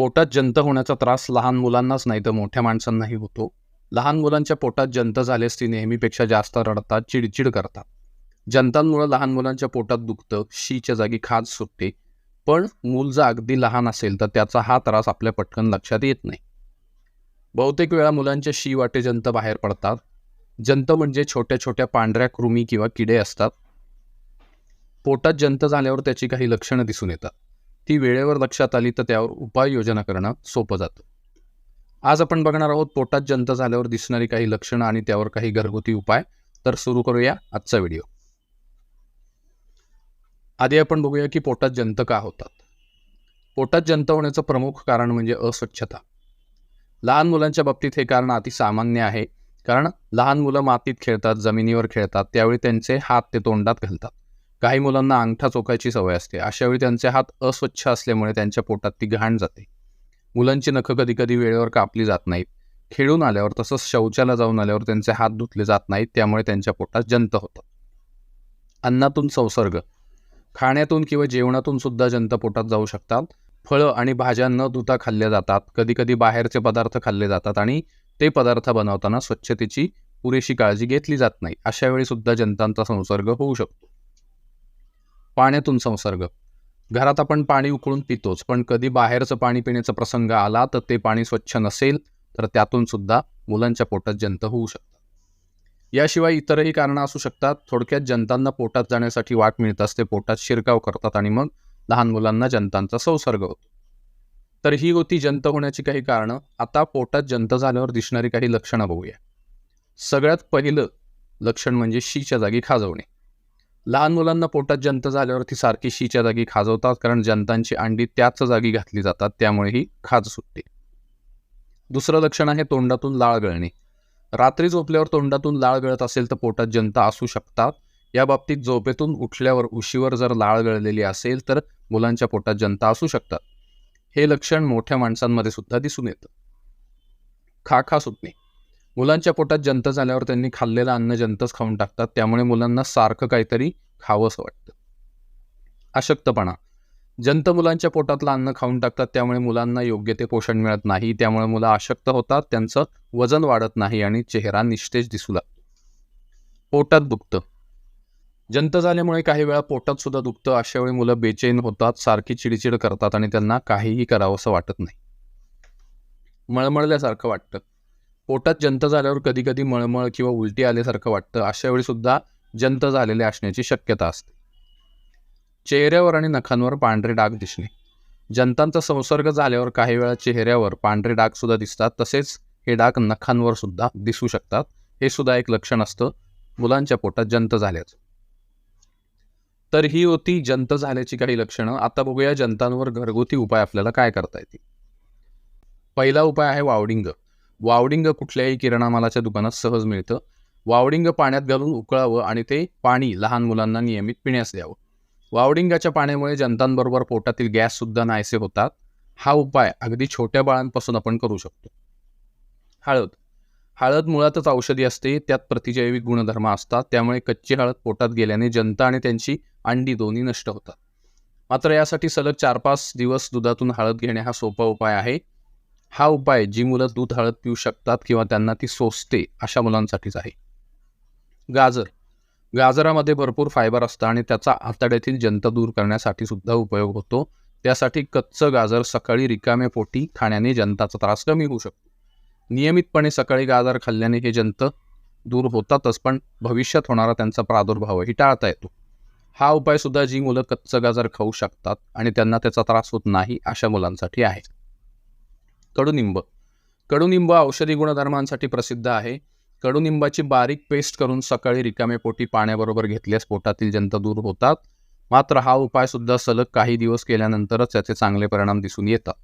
पोटात जंत होण्याचा त्रास लहान मुलांनाच नाही तर मोठ्या माणसांनाही होतो. लहान मुलांच्या पोटात जंत झाल्यास ती नेहमीपेक्षा जास्त रडतात चिडचिड करतात. जंतांमुळे लहान मुलांच्या पोटात दुखतं शीच्या जागी खाज सुटते. पण मूल जर अगदी लहान असेल तर त्याचा हा त्रास आपल्या पटकन लक्षात येत नाही. बहुतेक वेळा मुलांच्या शी वाटे जंत बाहेर पडतात. जंत म्हणजे छोट्या छोट्या पांढऱ्या कृमी किंवा किडे असतात. पोटात जंत झाल्यावर त्याची काही लक्षणं दिसून येतात. ती वेळेवर लक्षात आली तर त्यावर उपाययोजना करणं सोपं जातं. आज आपण बघणार आहोत पोटात जंत झाल्यावर दिसणारी काही लक्षणं आणि त्यावर काही घरगुती उपाय. तर सुरू करूया आजचा व्हिडिओ. आधी आपण बघूया की पोटात जंत का होतात. पोटात जंत होण्याचं प्रमुख कारण म्हणजे अस्वच्छता. लहान मुलांच्या बाबतीत हे कारण अति सामान्य आहे. कारण लहान मुलं मातीत खेळतात जमिनीवर खेळतात त्यावेळी त्यांचे हात ते तोंडात घालतात. काही मुलांना अंगठा चोखायची सवय असते. अशावेळी त्यांचे हात अस्वच्छ असल्यामुळे त्यांच्या पोटात ती घाण जाते. मुलांची नखं कधी कधी वेळेवर कापली जात नाहीत. खेळून आल्यावर तसंच शौचाला जाऊन आल्यावर त्यांचे हात धुतले जात नाहीत त्यामुळे त्यांच्या पोटात जंत होतं. अन्नातून संसर्ग. खाण्यातून किंवा जेवणातून सुद्धा जंत पोटात जाऊ शकतात. फळं आणि भाज्या न धुता खाल्ल्या जातात. कधी कधी बाहेरचे पदार्थ खाल्ले जातात आणि ते पदार्थ बनवताना स्वच्छतेची पुरेशी काळजी घेतली जात नाही. अशा वेळी सुद्धा जंतांचा संसर्ग होऊ शकतो. पाण्यातून संसर्ग. घरात आपण पाणी उकळून पितोच पण कधी बाहेरचं पाणी पिण्याचा प्रसंग आला तर ते पाणी स्वच्छ नसेल तर त्यातून सुद्धा मुलांच्या पोटात जंत होऊ शकतात. याशिवाय इतरही कारणं असू शकतात. थोडक्यात जंतांना पोटात जाण्यासाठी वाट मिळत असते पोटात शिरकाव करतात आणि मग लहान मुलांना जंतांचा संसर्ग होतो. तर ही होती जंत होण्याची काही कारणं. आता पोटात जंत झाल्यावर दिसणारी काही लक्षणं बघूया. सगळ्यात पहिलं लक्षण म्हणजे शीच्या जागी खाजवणे. लहान मुलांना पोटात जंत झाल्यावर ती सारखी शीच्या जागी खाजवतात कारण जंतांची अंडी त्याच जागी घातली जातात त्यामुळे ही खाज सुटते. दुसरं लक्षण आहे तोंडातून लाळ गळणे. रात्री झोपल्यावर तोंडातून लाळ गळत असेल तर पोटात जंत असू शकतात. या बाबतीत झोपेतून उठल्यावर उशीवर जर लाळ गळलेली असेल तर मुलांच्या पोटात जंता असू शकतात. हे लक्षण मोठ्या माणसांमध्ये सुद्धा दिसून येतं. खा खा सुटणे. मुलांच्या पोटात जंत झाल्यावर त्यांनी खाल्लेलं अन्न जंतच खाऊन टाकतात. त्यामुळे मुलांना सारखं काहीतरी खावंसं वाटतं. अशक्तपणा. जंत मुलांच्या पोटातलं अन्न खाऊन टाकतात त्यामुळे मुलांना योग्य ते पोषण मिळत नाही. त्यामुळे मुलं अशक्त होतात त्यांचं वजन वाढत नाही आणि चेहरा निस्तेज दिसू लागतो. पोटात दुखतं. जंत झाल्यामुळे काही वेळा पोटात सुद्धा दुखतं. अशा वेळी मुलं बेचैन होतात सारखी चिडचिड करतात आणि त्यांना काहीही करावंसं वाटत नाही. मळमळल्यासारखं वाटतं. पोटात जंत झाल्यावर कधी कधी मळमळ किंवा उलटी आल्यासारखं वाटतं अशा वेळी सुद्धा जंत झालेले असण्याची शक्यता असते. चेहऱ्यावर आणि नखांवर पांढरे डाग दिसणे. जंतांचा संसर्ग झाल्यावर काही वेळा चेहऱ्यावर पांढरे डाग सुद्धा दिसतात तसेच हे डाग नखांवर सुद्धा दिसू शकतात. हे सुद्धा एक लक्षण असतं मुलांच्या पोटात जंत झाल्याचं. तर ही होती जंत झाल्याची काही लक्षणं. आता बघूया जंतांवर घरगुती उपाय आपल्याला काय करता येतील. पहिला उपाय आहे वावडिंग. वावडिंग कुठल्याही किराणामालाच्या दुकानात सहज मिळतं. वावडिंग पाण्यात घालून उकळावं आणि ते पाणी लहान मुलांना नियमित पिण्यास द्यावं. वावडिंगाच्या पाण्यामुळे जंतांबरोबर पोटातील गॅससुद्धा नाहीसे होतात. हा उपाय अगदी छोट्या बाळांपासून आपण करू शकतो. हळद. हळद मुळातच औषधी असते त्यात प्रतिजैविक गुणधर्म असतात त्यामुळे कच्ची हळद पोटात गेल्याने जनता आणि त्यांची अंडी दोन्ही नष्ट होतात. मात्र यासाठी सलग चार पाच दिवस दुधातून हळद घेणे हा सोपा उपाय आहे. हा उपाय जी मुलं दूध हळद पिऊ शकतात किंवा त्यांना ती सोसते अशा मुलांसाठीच आहे. गाजर. गाजरामध्ये भरपूर फायबर असतं आणि त्याचा आतड्यातील जंत दूर करण्यासाठी सुद्धा उपयोग होतो. त्यासाठी कच्चं गाजर सकाळी रिकाम्या पोटी खाण्याने जंताचा त्रास कमी होऊ शकतो. नियमितपणे सकाळी गाजर खाल्ल्याने हे जंत दूर होतातच पण भविष्यात होणारा त्यांचा प्रादुर्भावही टाळता येतो. हा उपाय सुद्धा जी मुलं कच्चं गाजर खाऊ शकतात आणि त्यांना त्याचा त्रास होत नाही अशा मुलांसाठी आहे. कडुनिंब. कडुनिंब औषधी गुणधर्मांसाठी प्रसिद्ध आहे. कडुनिंबाची बारीक पेस्ट करून सकाळी रिकामे पोटी पाण्याबरोबर घेतल्यास पोटातील जंत दूर होतात. मात्र हा उपाय सुद्धा सलग काही दिवस केल्यानंतरच त्याचे चांगले परिणाम दिसून येतात.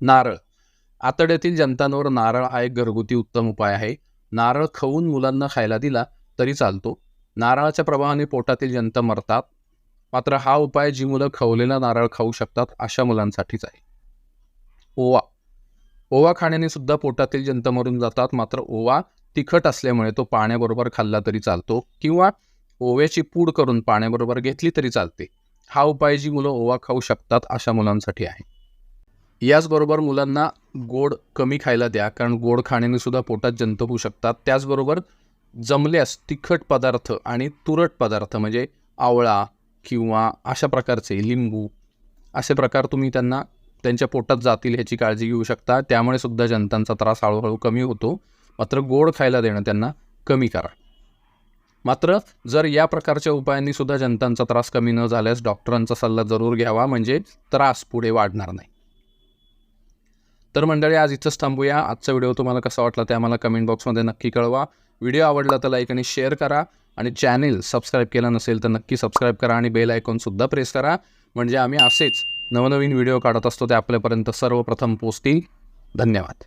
नारळ. आतड्यातील जंतांवर नारळ हा एक घरगुती उत्तम उपाय आहे. नारळ खवून मुलांना खायला दिला तरी चालतो. नारळाच्या प्रभावाने पोटातील जंत मरतात. मात्र हा उपाय जी मुलं खवलेला नारळ खाऊ शकतात अशा मुलांसाठीच आहे. ओवा. ओवा खाण्याने सुद्धा पोटातील जंत मरून जातात मात्र ओवा तिखट असल्यामुळे तो पाण्याबरोबर खाल्ला तरी चालतो किंवा ओव्याची पूड करून पाण्याबरोबर घेतली तरी चालते. हा उपाय जी मुलं ओवा खाऊ शकतात अशा मुलांसाठी आहे. याचबरोबर मुलांना गोड कमी खायला द्या कारण गोड खाण्याने सुद्धा पोटात जंत होऊ शकतात. त्याचबरोबर जमल्यास तिखट पदार्थ आणि तुरट पदार्थ म्हणजे आवळा किंवा अशा प्रकारचे लिंबू असे प्रकार तुम्ही त्यांना त्यांच्या पोटात जातील ह्याची काळजी घेऊ शकता. त्यामुळे सुद्धा जंतांचा त्रास हळूहळू कमी होतो. मात्र गोड खायला देणं त्यांना कमी करा. मात्र जर या प्रकारच्या उपायांनी सुद्धा जंतांचा त्रास कमी न झाल्यास डॉक्टरांचा सल्ला जरूर घ्यावा. म्हणजे त्रास पुढे वाढणार नाही. तर मंडळी आज इथंच थांबूया. आजचा व्हिडिओ तुम्हाला कसा वाटला ते आम्हाला कमेंट बॉक्समध्ये नक्की कळवा. व्हिडिओ आवडला तर लाईक आणि शेअर करा. आणि चॅनेल सबस्क्राईब केला नसेल तर नक्की सबस्क्राईब करा आणि बेल आयकॉनसुद्धा प्रेस करा. म्हणजे आम्ही असेच नवनवीन व्हिडिओ काढत असतो ते आपल्यापर्यंत सर्वप्रथम पोचतील. धन्यवाद.